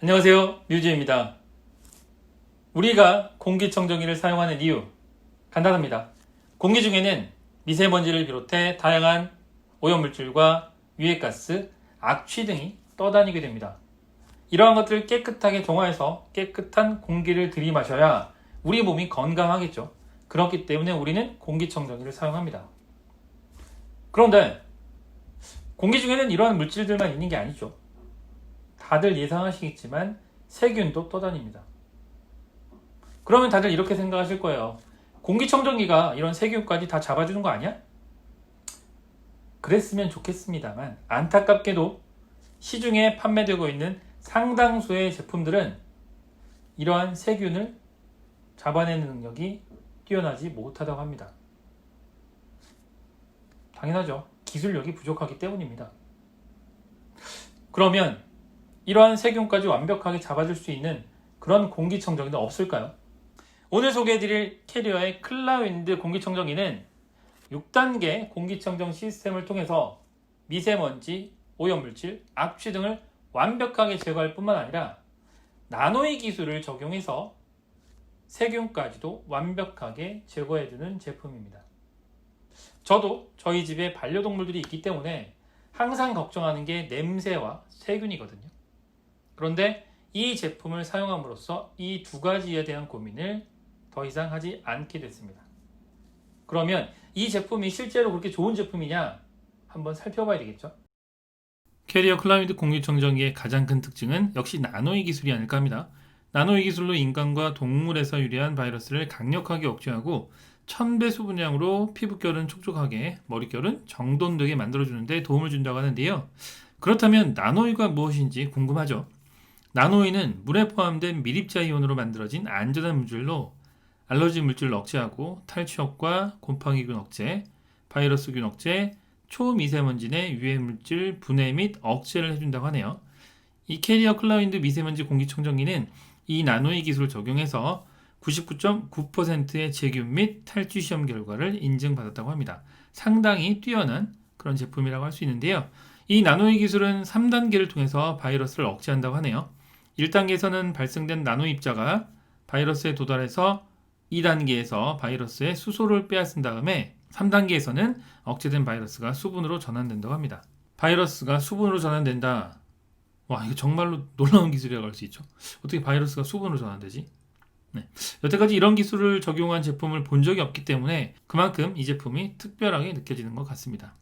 안녕하세요. 뮤즈입니다. 우리가 공기청정기를 사용하는 이유 간단합니다. 공기 중에는 미세먼지를 비롯해 다양한 오염물질과 유해가스, 악취 등이 떠다니게 됩니다. 이러한 것들을 깨끗하게 정화해서 깨끗한 공기를 들이마셔야 우리 몸이 건강하겠죠. 그렇기 때문에 우리는 공기청정기를 사용합니다. 그런데 공기 중에는 이러한 물질들만 있는 게 아니죠. 다들 예상하시겠지만 세균도 떠다닙니다. 그러면 다들 이렇게 생각하실 거예요. 공기청정기가 이런 세균까지 다 잡아주는 거 아니야? 그랬으면 좋겠습니다만 안타깝게도 시중에 판매되고 있는 상당수의 제품들은 이러한 세균을 잡아내는 능력이 뛰어나지 못하다고 합니다. 당연하죠. 기술력이 부족하기 때문입니다. 그러면 이러한 세균까지 완벽하게 잡아줄 수 있는 그런 공기청정기는 없을까요? 오늘 소개해드릴 캐리어의 클라윈드 공기청정기는 6단계 공기청정 시스템을 통해서 미세먼지, 오염물질, 악취 등을 완벽하게 제거할 뿐만 아니라 나노이 기술을 적용해서 세균까지도 완벽하게 제거해주는 제품입니다. 저도 저희 집에 반려동물들이 있기 때문에 항상 걱정하는 게 냄새와 세균이거든요. 그런데 이 제품을 사용함으로써 이 두 가지에 대한 고민을 더 이상 하지 않게 됐습니다. 그러면 이 제품이 실제로 그렇게 좋은 제품이냐 한번 살펴봐야 되겠죠. 캐리어 클라이드 공기청정기의 가장 큰 특징은 역시 나노이 기술이 아닐까 합니다. 나노이 기술로 인간과 동물에서 유래한 바이러스를 강력하게 억제하고 천배수 분량으로 피부결은 촉촉하게, 머릿결은 정돈되게 만들어주는데 도움을 준다고 하는데요. 그렇다면 나노이가 무엇인지 궁금하죠? 나노이는 물에 포함된 미립자 이온으로 만들어진 안전한 물질로 알러지 물질을 억제하고 탈취역과 곰팡이균 억제, 바이러스균 억제, 초미세먼지 내 유해물질 분해 및 억제를 해준다고 하네요. 이 캐리어 클라우드 미세먼지 공기청정기는 이 나노이 기술을 적용해서 99.9%의 제균 및 탈취 시험 결과를 인증받았다고 합니다. 상당히 뛰어난 그런 제품이라고 할 수 있는데요. 이 나노이 기술은 3단계를 통해서 바이러스를 억제한다고 하네요. 1단계에서는 발생된 나노 입자가 바이러스에 도달해서 2단계에서 바이러스의 수소를 빼앗은 다음에 3단계에서는 억제된 바이러스가 수분으로 전환된다고 합니다. 바이러스가 수분으로 전환된다. 와, 이거 정말로 놀라운 기술이라고 할 수 있죠. 어떻게 바이러스가 수분으로 전환되지? 네. 여태까지 이런 기술을 적용한 제품을 본 적이 없기 때문에 그만큼 이 제품이 특별하게 느껴지는 것 같습니다.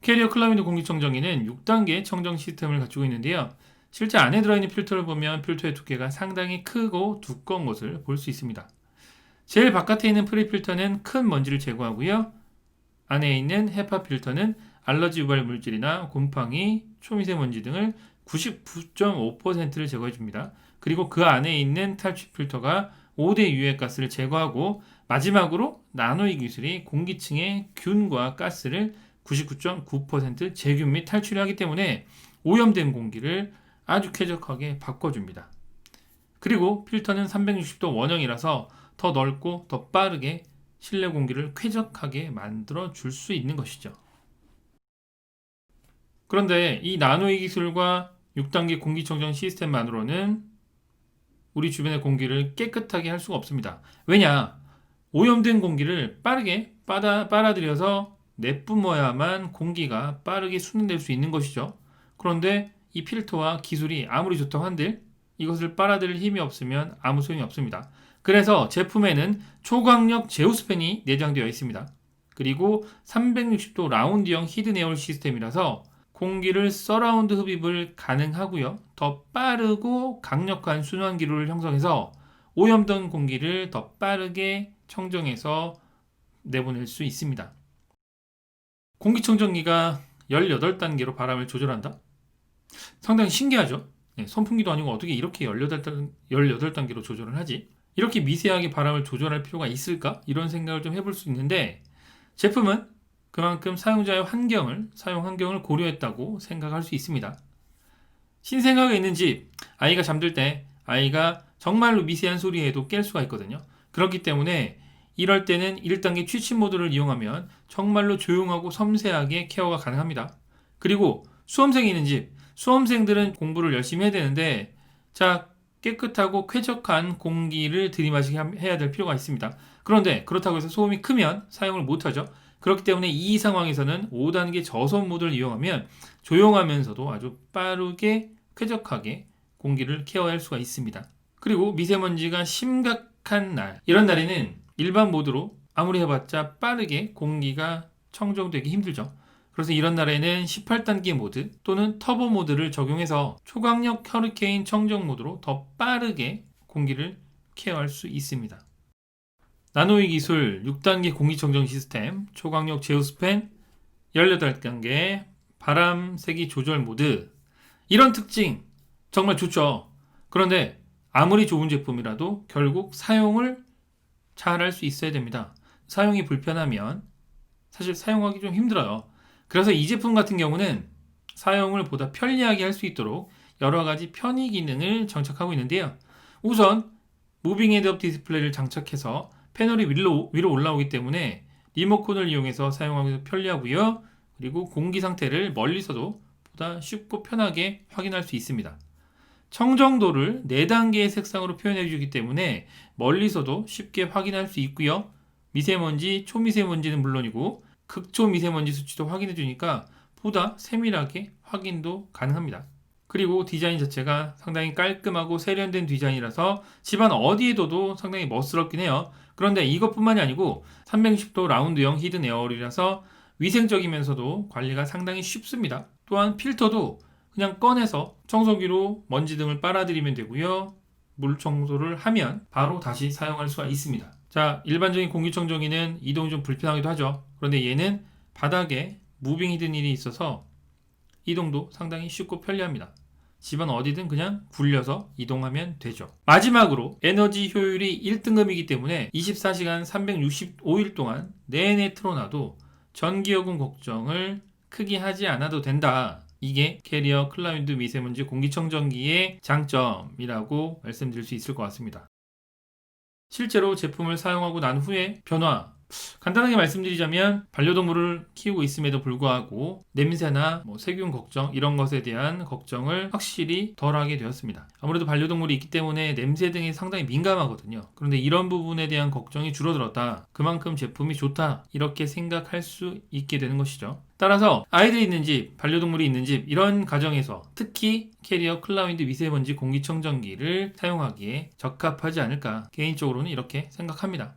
캐리어 클라미드 공기청정기는 6단계 청정 시스템을 갖추고 있는데요. 실제 안에 들어있는 필터를 보면 필터의 두께가 상당히 크고 두꺼운 것을 볼 수 있습니다. 제일 바깥에 있는 프리 필터는 큰 먼지를 제거하고요. 안에 있는 헤파 필터는 알러지 유발 물질이나 곰팡이, 초미세먼지 등을 99.5%를 제거해 줍니다. 그리고 그 안에 있는 탈취 필터가 5대 유해 가스를 제거하고 마지막으로 나노이 기술이 공기층의 균과 가스를 99.9% 제균 및 탈취를 하기 때문에 오염된 공기를 아주 쾌적하게 바꿔줍니다. 그리고 필터는 360도 원형이라서 더 넓고 더 빠르게 실내 공기를 쾌적하게 만들어 줄 수 있는 것이죠. 그런데 이 나노이 기술과 6단계 공기청정 시스템만으로는 우리 주변의 공기를 깨끗하게 할 수가 없습니다. 왜냐? 오염된 공기를 빠르게 빨아, 빨아들여서 내뿜어야만 공기가 빠르게 순환될 수 있는 것이죠. 그런데 이 필터와 기술이 아무리 좋다고 한들 이것을 빨아들일 힘이 없으면 아무 소용이 없습니다. 그래서 제품에는 초광력 제우스팬이 내장되어 있습니다. 그리고 360도 라운드형 히든 에어 시스템이라서 공기를 서라운드 흡입을 가능하고요. 더 빠르고 강력한 순환 기로를 형성해서 오염된 공기를 더 빠르게 청정해서 내보낼 수 있습니다. 공기청정기가 18단계로 바람을 조절한다? 상당히 신기하죠? 네, 선풍기도 아니고 어떻게 이렇게 18단, 18단계로 조절을 하지? 이렇게 미세하게 바람을 조절할 필요가 있을까? 이런 생각을 좀 해볼 수 있는데 제품은 그만큼 사용자의 환경을, 사용 환경을 고려했다고 생각할 수 있습니다. 신생아가 있는 집, 아이가 잠들 때 아이가 정말로 미세한 소리에도 깰 수가 있거든요. 그렇기 때문에 이럴 때는 1단계 취침 모드를 이용하면 정말로 조용하고 섬세하게 케어가 가능합니다. 그리고 수험생이 있는 집, 수험생들은 공부를 열심히 해야 되는데 자 깨끗하고 쾌적한 공기를 들이마시게 함- 해야 될 필요가 있습니다. 그런데 그렇다고 해서 소음이 크면 사용을 못하죠. 그렇기 때문에 이 상황에서는 5단계 저소음 모드를 이용하면 조용하면서도 아주 빠르게 쾌적하게 공기를 케어할 수가 있습니다. 그리고 미세먼지가 심각한 날 이런 날에는 일반 모드로 아무리 해봤자 빠르게 공기가 청정되기 힘들죠. 그래서 이런 날에는 18단계 모드 또는 터보 모드를 적용해서 초강력 허리케인 청정 모드로 더 빠르게 공기를 케어할 수 있습니다. 나노이 기술 6단계 공기청정 시스템, 초강력 제우스팬, 18단계 바람 세기 조절 모드. 이런 특징 정말 좋죠. 그런데 아무리 좋은 제품이라도 결국 사용을 잘 할 수 있어야 됩니다. 사용이 불편하면 사실 사용하기 좀 힘들어요. 그래서 이 제품 같은 경우는 사용을 보다 편리하게 할 수 있도록 여러 가지 편의 기능을 장착하고 있는데요. 우선 무빙 헤드업 디스플레이를 장착해서 패널이 위로, 위로 올라오기 때문에 리모컨을 이용해서 사용하기도 편리하고요. 그리고 공기 상태를 멀리서도 보다 쉽고 편하게 확인할 수 있습니다. 청정도를 4단계의 색상으로 표현해 주기 때문에 멀리서도 쉽게 확인할 수 있고요. 미세먼지, 초미세먼지는 물론이고 극초 미세먼지 수치도 확인해 주니까 보다 세밀하게 확인도 가능합니다. 그리고 디자인 자체가 상당히 깔끔하고 세련된 디자인이라서 집안 어디에 둬도 상당히 멋스럽긴 해요. 그런데 이것뿐만이 아니고 360도 라운드형 히든 에어홀이라서 위생적이면서도 관리가 상당히 쉽습니다. 또한 필터도 그냥 꺼내서 청소기로 먼지 등을 빨아들이면 되고요. 물 청소를 하면 바로 다시 사용할 수가 있습니다. 자, 일반적인 공기청정기는 이동이 좀 불편하기도 하죠. 그런데 얘는 바닥에 무빙 히든 힐이 있어서 이동도 상당히 쉽고 편리합니다. 집안 어디든 그냥 굴려서 이동하면 되죠. 마지막으로 에너지 효율이 1등급이기 때문에 24시간 365일 동안 내내 틀어놔도 전기요금 걱정을 크게 하지 않아도 된다. 이게 캐리어 클라우드 미세먼지 공기청정기의 장점이라고 말씀드릴 수 있을 것 같습니다. 실제로 제품을 사용하고 난 후에 변화 간단하게 말씀드리자면 반려동물을 키우고 있음에도 불구하고 냄새나 뭐 세균 걱정 이런 것에 대한 걱정을 확실히 덜하게 되었습니다. 아무래도 반려동물이 있기 때문에 냄새 등이 상당히 민감하거든요. 그런데 이런 부분에 대한 걱정이 줄어들었다. 그만큼 제품이 좋다. 이렇게 생각할 수 있게 되는 것이죠. 따라서 아이들이 있는 집, 반려동물이 있는 집 이런 가정에서 특히 캐리어 클라우드 미세먼지 공기청정기를 사용하기에 적합하지 않을까 개인적으로는 이렇게 생각합니다.